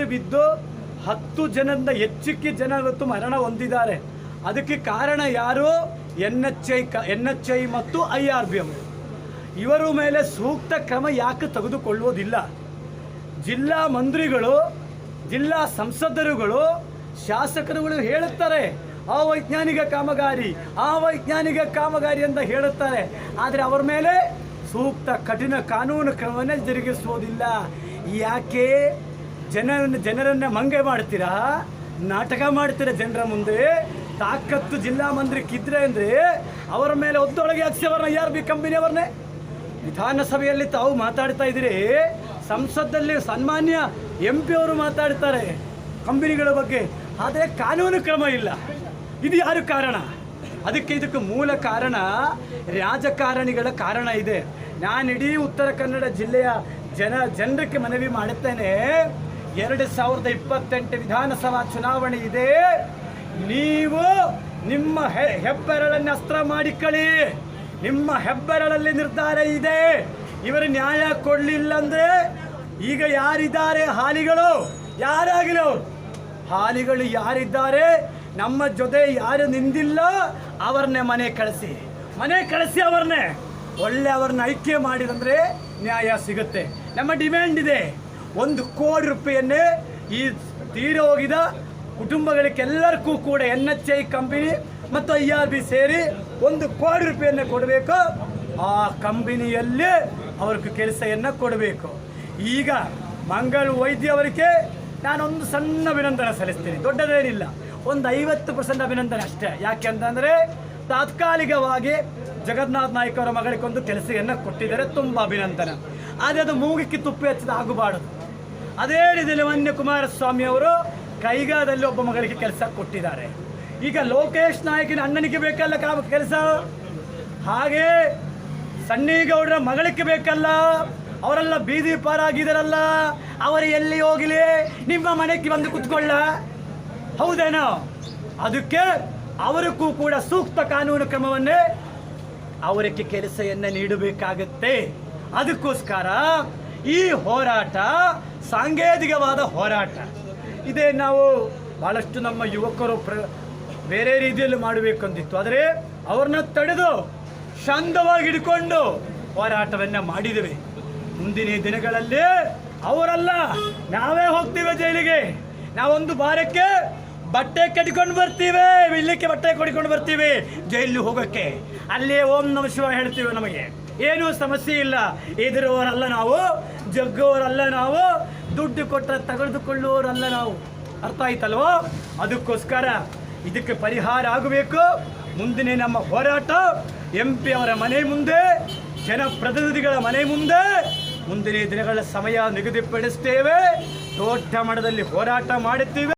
ಬಿದ್ದು ಹತ್ತು ಜನದಿಂದ ಹೆಚ್ಚಿಗೆ ಜನರತ್ತು ಮರಣ ಹೊಂದಿದ್ದಾರೆ. ಅದಕ್ಕೆ ಕಾರಣ ಯಾರು? N H I N H I ಮತ್ತು ಐ ಆರ್ ಬಿ ಎಂ. ಇವರ ಮೇಲೆ ಸೂಕ್ತ ಕ್ರಮ ಯಾಕೆ ತೆಗೆದುಕೊಳ್ಳುವುದಿಲ್ಲ? ಜಿಲ್ಲಾ ಮಂತ್ರಿಗಳು, ಜಿಲ್ಲಾ ಸಂಸದರುಗಳು, ಶಾಸಕರುಗಳು ಹೇಳುತ್ತಾರೆ, ಅವೈಜ್ಞಾನಿಕ ಕಾಮಗಾರಿ ಅವೈಜ್ಞಾನಿಕ ಕಾಮಗಾರಿ ಅಂತ ಹೇಳುತ್ತಾರೆ. ಆದರೆ ಅವರ ಮೇಲೆ ಸೂಕ್ತ ಕಠಿಣ ಕಾನೂನು ಕ್ರಮವನ್ನೇ ಜರುಗಿಸುವುದಿಲ್ಲ. ಯಾಕೆ? ಜನರನ್ನು ಜನರನ್ನ ಮಂಗೆ ಮಾಡ್ತೀರಾ? ನಾಟಕ ಮಾಡ್ತೀರಾ ಜನರ ಮುಂದೆ? ತಾಕತ್ತು ಜಿಲ್ಲಾ ಮಂತ್ರಿಕ್ಕಿದ್ರೆ ಅಂದರೆ ಅವರ ಮೇಲೆ ಒದ್ದೊಳಗೆ ಹಾಕ್ಸಿಯವ್ರನ್ನ ಯಾರು ಬಿ ಕಂಪನಿಯವ್ರನ್ನೇ ವಿಧಾನಸಭೆಯಲ್ಲಿ ತಾವು ಮಾತಾಡ್ತಾ ಇದ್ದೀರಿ. ಸಂಸತ್ತಲ್ಲಿ ಸನ್ಮಾನ್ಯ ಎಂ ಪಿ ಅವರು ಮಾತಾಡ್ತಾರೆ ಕಂಪನಿಗಳ ಬಗ್ಗೆ. ಆದರೆ ಕಾನೂನು ಕ್ರಮ ಇಲ್ಲ. ಇದು ಯಾರು ಕಾರಣ? ಅದಕ್ಕೆ ಇದಕ್ಕೆ ಮೂಲ ಕಾರಣ ರಾಜಕಾರಣಿಗಳ ಕಾರಣ ಇದೆ. ನಾನು ಇಡೀ ಉತ್ತರ ಕನ್ನಡ ಜಿಲ್ಲೆಯ ಜನ ಜನರಕ್ಕೆ ಮನವಿ ಮಾಡುತ್ತೇನೆ. ಎರಡು ಸಾವಿರದ ಇಪ್ಪತ್ತೆಂಟು ವಿಧಾನಸಭಾ ಚುನಾವಣೆ ಇದೆ. ನೀವು ನಿಮ್ಮ ಹೆಬ್ಬೆರಳನ್ನು ಅಸ್ತ್ರ ಮಾಡಿಕೊಳ್ಳಿ. ನಿಮ್ಮ ಹೆಬ್ಬೆರಳಲ್ಲಿ ನಿರ್ಧಾರ ಇದೆ. ಇವರು ನ್ಯಾಯ ಕೊಡಲಿಲ್ಲ ಅಂದರೆ ಈಗ ಯಾರಿದ್ದಾರೆ ಹಾಲಿಗಳು? ಯಾರಾಗಿಲ್ಲ ಅವರು ಹಾಲಿಗಳು ಯಾರಿದ್ದಾರೆ? ನಮ್ಮ ಜೊತೆ ಯಾರು ನಿಂದಿಲ್ಲ? ಅವ್ರನ್ನೇ ಮನೆ ಕಳಿಸಿ. ಮನೆ ಕಳಿಸಿ ಅವ್ರನ್ನೇ. ಒಳ್ಳೆ ಅವ್ರನ್ನ ಐಕ್ಯ ಮಾಡಿದಂದ್ರೆ ನ್ಯಾಯ ಸಿಗುತ್ತೆ. ನಮ್ಮ ಡಿಮ್ಯಾಂಡ್ ಇದೆ. ಒಂದು ಕೋಟಿ ರೂಪಾಯಿಯನ್ನೇ ಈ ತೀರ ಹೋಗಿದ ಕುಟುಂಬಗಳಿಗೆಲ್ಲರಿಗೂ ಕೂಡ ಎನ್ ಎಚ್ ಐ ಕಂಪನಿ ಮತ್ತು ಐ ಆರ್ ಬಿ ಸೇರಿ ಒಂದು ಕೋಟಿ ರೂಪಾಯಿಯನ್ನು ಕೊಡಬೇಕು. ಆ ಕಂಪನಿಯಲ್ಲಿ ಅವ್ರಿಗೆ ಕೆಲಸವನ್ನು ಕೊಡಬೇಕು. ಈಗ ಮಂಗಳ ವೈದ್ಯ ಅವರಿಗೆ ನಾನೊಂದು ಸಣ್ಣ ಅಭಿನಂದನೆ ಸಲ್ಲಿಸ್ತೀನಿ. ದೊಡ್ಡದೇನಿಲ್ಲ. ಒಂದು ಐವತ್ತು ಪರ್ಸೆಂಟ್ ಅಭಿನಂದನೆ ಅಷ್ಟೇ. ಯಾಕೆ ಅಂತಂದರೆ ತಾತ್ಕಾಲಿಕವಾಗಿ ಜಗನ್ನಾಥ್ ನಾಯ್ಕ ಅವರ ಮಗಳಿಗೊಂದು ಕೆಲಸವನ್ನು ಕೊಟ್ಟಿದ್ದಾರೆ. ತುಂಬ ಅಭಿನಂದನೆ. ಆದರೆ ಅದು ಮೂಗಿಕ್ಕೆ ತುಪ್ಪಿ ಹಚ್ಚಿದ ಆಗಬಾರದು ಅದೇ ರೀತಿಯಲ್ಲಿ ವನ್ಯ ಕುಮಾರಸ್ವಾಮಿ ಅವರು ಕೈಗಾದಲ್ಲಿ ಒಬ್ಬ ಮಗಳಿಗೆ ಕೆಲಸ ಕೊಟ್ಟಿದ್ದಾರೆ. ಈಗ ಲೋಕೇಶ್ ನಾಯಕಿನ ಅಣ್ಣನಿಗೆ ಬೇಕಲ್ಲ ಕೆಲಸ? ಹಾಗೆ ಸಣ್ಣಿಗೌಡರ ಮಗಳಿಗೆ ಬೇಕಲ್ಲ? ಅವರೆಲ್ಲ ಬೀದಿ ಪಾರಾಗಿದ್ದಾರಲ್ಲ? ಅವರು ಎಲ್ಲಿ ಹೋಗಲಿ? ನಿಮ್ಮ ಮನೆಗೆ ಬಂದು ಕುತ್ಕೊಳ್ಳ. ಹೌದೇನೋ? ಅದಕ್ಕೆ ಅವರಿಗೂ ಕೂಡ ಸೂಕ್ತ ಕಾನೂನು ಕ್ರಮವನ್ನೇ ಅವರಿಗೆ ಕೆಲಸವನ್ನು ನೀಡಬೇಕಾಗತ್ತೆ. ಅದಕ್ಕೋಸ್ಕರ ಈ ಹೋರಾಟ ಸಾಂಕೇತಿಕವಾದ ಹೋರಾಟ. ಇದೇ ನಾವು ಬಹಳಷ್ಟು ನಮ್ಮ ಯುವಕರು ಪ್ರ, ಬೇರೆ ರೀತಿಯಲ್ಲಿ ಮಾಡಬೇಕಂದಿತ್ತು. ಆದರೆ ಅವ್ರನ್ನ ತಡೆದು ಶಾಂತವಾಗಿ ಹಿಡ್ಕೊಂಡು ಹೋರಾಟವನ್ನು ಮಾಡಿದ್ದೇವೆ. ಮುಂದಿನ ದಿನಗಳಲ್ಲಿ ಅವರಲ್ಲ, ನಾವೇ ಹೋಗ್ತೀವಿ ಜೈಲಿಗೆ. ನಾವೊಂದು ಬಾರಕ್ಕೆ ಬಟ್ಟೆ ಕಟ್ಕೊಂಡು ಬರ್ತೀವಿ, ಇಲ್ಲಿಕ್ಕೆ ಬಟ್ಟೆ ಕೊಡಿಕೊಂಡು ಬರ್ತೀವಿ, ಜೈಲಿಗೆ ಹೋಗೋಕ್ಕೆ. ಅಲ್ಲಿ ಓಂ ನಮ ಶಿವ ಹೇಳ್ತೀವಿ ನಮಗೆ. ಏನೂ ಸಮಸ್ಯೆ ಇಲ್ಲ. ಎದುರುವವರಲ್ಲ ನಾವು ಜಗ್ಗವರಲ್ಲ ನಾವು, ದುಡ್ಡು ಕೊಟ್ಟರೆ ತೆಗೆದುಕೊಳ್ಳುವವರಲ್ಲ ನಾವು. ಅರ್ಥ ಆಯ್ತಲ್ವೋ? ಅದಕ್ಕೋಸ್ಕರ ಇದಕ್ಕೆ ಪರಿಹಾರ ಆಗಬೇಕು. ಮುಂದಿನ ನಮ್ಮ ಹೋರಾಟ ಎಂ ಪಿ ಅವರ ಮನೆ ಮುಂದೆ, ಜನಪ್ರತಿನಿಧಿಗಳ ಮನೆ ಮುಂದೆ. ಮುಂದಿನ ದಿನಗಳ ಸಮಯ ನಿಗದಿಪಡಿಸ್ತೇವೆ. ದೊಡ್ಡ ಮಟ್ಟದಲ್ಲಿ ಹೋರಾಟ ಮಾಡುತ್ತೀವಿ.